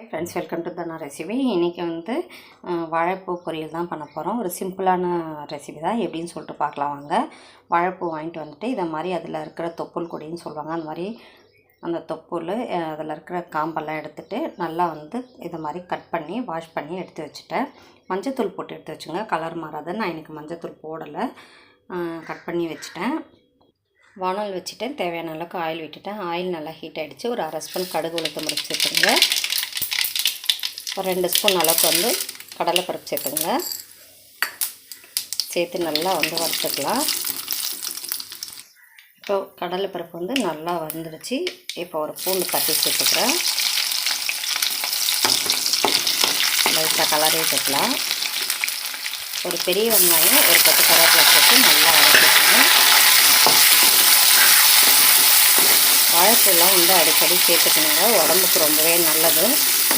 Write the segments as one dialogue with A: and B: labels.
A: Hi friends welcome to Dhana recipe இன்றைக்கி வந்து வாழைப்பூ பொரியல் தான் பண்ண போகிறோம் ஒரு சிம்பிளான ரெசிபி தான். எப்படின்னு சொல்லிட்டு பார்க்கலாம் வாங்க. வாழைப்பூ வாங்கிட்டு வந்துட்டு இதை மாதிரி அதில் இருக்கிற தொப்புள் கொடின்னு சொல்லுவாங்க. அந்த மாதிரி அந்த தொப்புள் அதில் இருக்கிற காம்பெல்லாம் எடுத்துகிட்டு நல்லா வந்து இதை மாதிரி கட் பண்ணி வாஷ் பண்ணி எடுத்து வச்சுட்டேன். மஞ்சத்தூள் போட்டு எடுத்து வச்சுங்க. கலர் மாறாது. நான் எனக்கு மஞ்சத்தூள் போடலை. கட் பண்ணி வச்சுட்டேன். வானல் வச்சுட்டேன் தேவையான அளவுக்கு ஆயில் விட்டுட்டேன். ஆயில் நல்லா ஹீட் ஆகிடுச்சு ஒரு அரை ஸ்பூன் கடுகு உளுத்தம் பருப்பு ஒரு ரெண்டு ஸ்பூன் அளவுக்கு வந்து கடலைப்பருப்பு சேர்த்துங்க சேர்த்து நல்லா வந்து வறுத்துக்கலாம். இப்போ கடலைப்பருப்பு வந்து நல்லா வந்துடுச்சு இப்போ ஒரு பூண்டு தட்டி சேர்த்துக்கிறேன். லைட்டாக கலரே சேர்க்கலாம் ஒரு பெரிய வெங்காயம் ஒரு பத்து கருவேப்பிலை சேர்த்து நல்லா வதக்கிக்கணும். வாழைப்பூலாம் வந்து அடிக்கடி சேர்த்துக்கணுங்க. உடம்புக்கு ரொம்பவே நல்லது.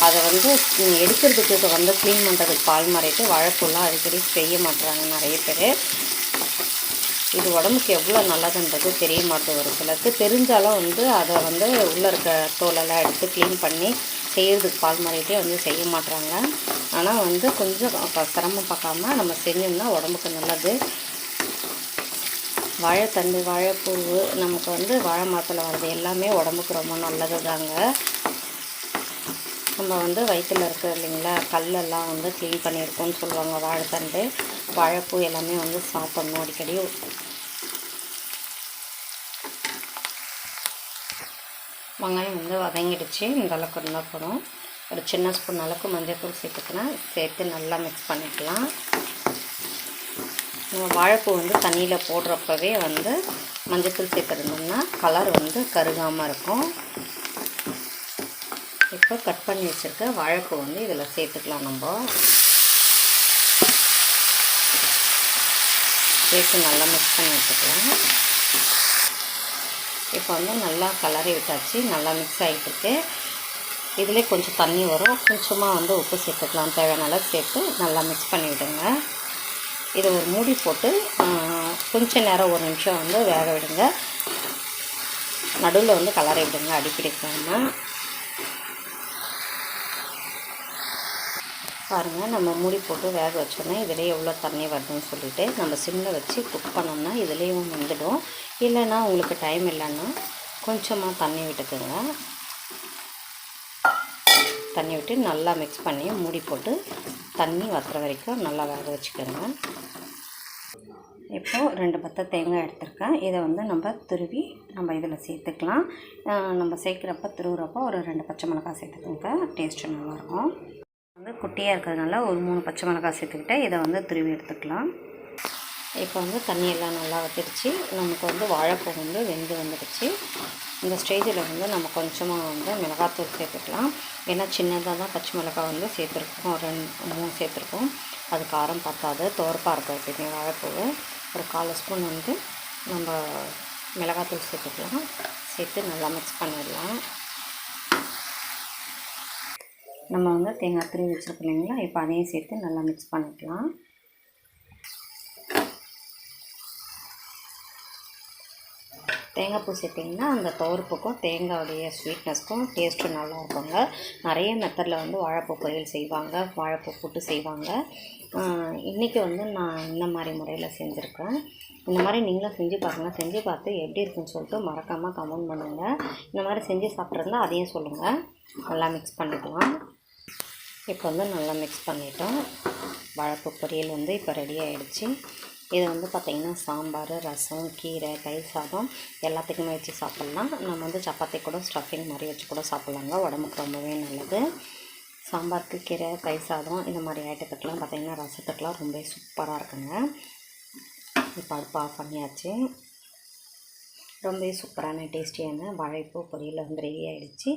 A: அதை வந்து எடுக்கிறதுக்கு எடுக்கிறதுக்கு வந்து க்ளீன் பண்ணுறதுக்கு பால் மாறிட்டு வாழைப்பூலாம் அடிக்கடி செய்ய மாட்டுறாங்க நிறைய பேர். இது உடம்புக்கு எவ்வளோ நல்லதுன்றது தெரிய மாட்டேது ஒரு சிலருக்கு. தெரிஞ்சாலும் வந்து அதை வந்து உள்ளே இருக்க தோலெல்லாம் எடுத்து க்ளீன் பண்ணி செய்கிறதுக்கு பால் மாறிட்டே வந்து செய்ய மாட்டுறாங்க ஆனால் வந்து கொஞ்சம் சிரமம் பார்க்காம நம்ம செஞ்சோம்னா உடம்புக்கு நல்லது. வாழைத்தண்டு வாழைப்பூவு நமக்கு வந்து வாழை மரத்தில் வர்றது எல்லாமே உடம்புக்கு ரொம்ப நல்லது தாங்க நம்ம வந்து வயிற்றில் இருக்கிற இல்லைங்களா கல்லெல்லாம் வந்து க்ளீன் பண்ணியிருக்கோம்னு சொல்லுவாங்க வாழைத்தண்டு. வாழைப்பூ எல்லாமே வந்து சாப்பிடணும் அடிக்கடி. வெங்காயம் வந்து வதங்கிடுச்சு இந்த அளவுக்கு இருந்தால் போதும். ஒரு சின்ன ஸ்பூன் அளவுக்கு மஞ்சள் தூள் சேர்த்துக்கிறேன் சேர்த்து நல்லா மிக்ஸ் பண்ணிக்கலாம். நம்ம வாழைப்பூ வந்து தண்ணியில் போடுறப்பவே வந்து மஞ்சத்தூள் சேர்த்துருந்தோம்னா கலர் வந்து கருகாமல் இருக்கும். இப்போ கட் பண்ணி வச்சுருக்க வாழைப்பூ வந்து இதில் சேர்த்துக்கலாம் நம்ம. சேர்த்து நல்லா மிக்ஸ் பண்ணி வச்சுக்கலாம். இப்போ வந்து நல்லா கலரி விட்டாச்சு நல்லா மிக்ஸ் ஆகிட்டுருக்கு இதிலே கொஞ்சம் தண்ணி வரும். கொஞ்சமாக வந்து உப்பு சேர்த்துக்கலாம். தேவையான அளவு சேர்த்து நல்லா மிக்ஸ் பண்ணி விடுங்க. இதை ஒரு மூடி போட்டு கொஞ்ச நேரம் ஒரு நிமிஷம் வந்து வேக விடுங்க. நடுவில் வந்து கலரை விடுங்க அடிப்பிடிக்காமல் பாருங்கள் நம்ம மூடி போட்டு வேக வச்சோன்னே இதிலே எவ்வளோ தண்ணி வருதுன்னு சொல்லிட்டு நம்ம சிம்மில் வச்சு குக் பண்ணோம்னா இதுலேயும் வந்துடும். இல்லைன்னா உங்களுக்கு டைம் இல்லைன்னா கொஞ்சமாக தண்ணி விட்டுக்குங்க. தண்ணி விட்டு நல்லா மிக்ஸ் பண்ணி மூடி போட்டு தண்ணி வத்துற வரைக்கும் நல்லா வேக வச்சுக்கோங்க. இப்போது ரெண்டு பத்தை தேங்காய் எடுத்திருக்கேன். இதை வந்து நம்ம துருவி நம்ம இதில் சேர்த்துக்கலாம். நம்ம சேர்க்குறப்ப துருவுறப்போ ஒரு ரெண்டு பச்சை மிளகாய் சேர்த்துக்கோங்க. டேஸ்ட்டு நல்லாயிருக்கும். வந்து குட்டியாக இருக்கிறதுனால ஒரு மூணு பச்சை மிளகாய் சேர்த்துக்கிட்டு இதை வந்து துருவி எடுத்துக்கலாம். இப்போ வந்து தண்ணியெல்லாம் நல்லா வத்திடுச்சு நமக்கு வந்து வாழைப்பூ வந்து வெந்து வந்துடுச்சு. இந்த ஸ்டேஜில் வந்து நம்ம கொஞ்சமாக வந்து மிளகாத்தூள் சேர்த்துக்கலாம். ஏன்னா சின்னதாக தான் பச்சை மிளகாய் வந்து சேர்த்துருக்கோம். ரெண்டு மூணு சேர்த்துருக்கோம். அது காரம் பத்தாது. துவர்ப்பாக இருக்கும் எப்பயுமே வாழைப்பூவு. ஒரு கால் ஸ்பூன் வந்து நம்ம மிளகாத்தூள் சேர்த்துக்கலாம். சேர்த்து நல்லா மிக்ஸ் பண்ணிடலாம். நம்ம வந்து தேங்காய் துருவி வச்சுருக்கோம் இல்லைங்களா? இப்போ அதையும் சேர்த்து நல்லா மிக்ஸ் பண்ணிக்கலாம். தேங்காய் பூ சேர்த்திங்கன்னா அந்த துவர்ப்புக்கும் தேங்காயுடைய ஸ்வீட்னஸ்க்கும் டேஸ்ட்டும் நல்லா இருக்குங்க. நிறைய மெத்தடில் வந்து வாழைப்பூ பொரியல் செய்வாங்க வாழைப்பூ புட்டு செய்வாங்க. இன்றைக்கி வந்து நான் இந்த மாதிரி முறையில் செஞ்சுருக்கேன். இந்த மாதிரி நீங்களும் செஞ்சு பாருங்கள் செஞ்சு பார்த்து எப்படி இருக்குன்னு சொல்லிட்டு மறக்காமல் கமெண்ட் பண்ணுங்கள் இந்த மாதிரி செஞ்சு சாப்பிட்றதுனா அதையும் சொல்லுங்கள் நல்லா மிக்ஸ் பண்ணிக்கலாம். இப்போ வந்து நல்லா மிக்ஸ் பண்ணிட்டோம். வாழைப்பூ பொரியல் வந்து இப்போ ரெடி ஆகிடுச்சி இது வந்து பார்த்திங்கன்னா சாம்பார் ரசம் கீரை தயிர் சாதம் எல்லாத்துக்குமே வச்சு சாப்பிட்லாம். நம்ம வந்து சப்பாத்தி கூட ஸ்டஃபிங் மாதிரி வச்சு கூட சாப்பிட்லாங்க. உடம்புக்கு ரொம்பவே நல்லது. சாம்பாருக்கு கீரை தயிர் சாதம் இந்த மாதிரி ஐட்டத்துக்கெலாம் பார்த்திங்கன்னா ரசத்துக்கெலாம் ரொம்ப சூப்பராக இருக்குங்க. இப்போ அடுப்பு ஆஃப் பண்ணியாச்சு. ரொம்பவே சூப்பரான டேஸ்டியான வாழைப்பூ பொரியல் வந்து ரெடி ஆகிடுச்சு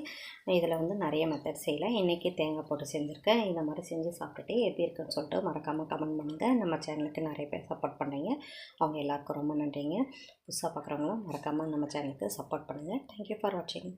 A: இதில் வந்து நிறைய மெத்தட் செய்யலாம். இன்றைக்கி தேங்காய் போட்டு செஞ்சுருக்கேன். இந்த மாதிரி செஞ்சு சாப்பிட்டுட்டு எப்படி இருக்குன்னு சொல்லிட்டு மறக்காமல் கமெண்ட் பண்ணுங்கள் நம்ம சேனலுக்கு நிறைய பேர் சப்போர்ட் பண்ணுறீங்க அவங்க எல்லாருக்கும் ரொம்ப நன்றிங்க. புதுசாக பார்க்குறவங்களும் மறக்காமல் நம்ம சேனலுக்கு சப்போர்ட் பண்ணுங்கள் தேங்க்யூ ஃபார் வாட்சிங்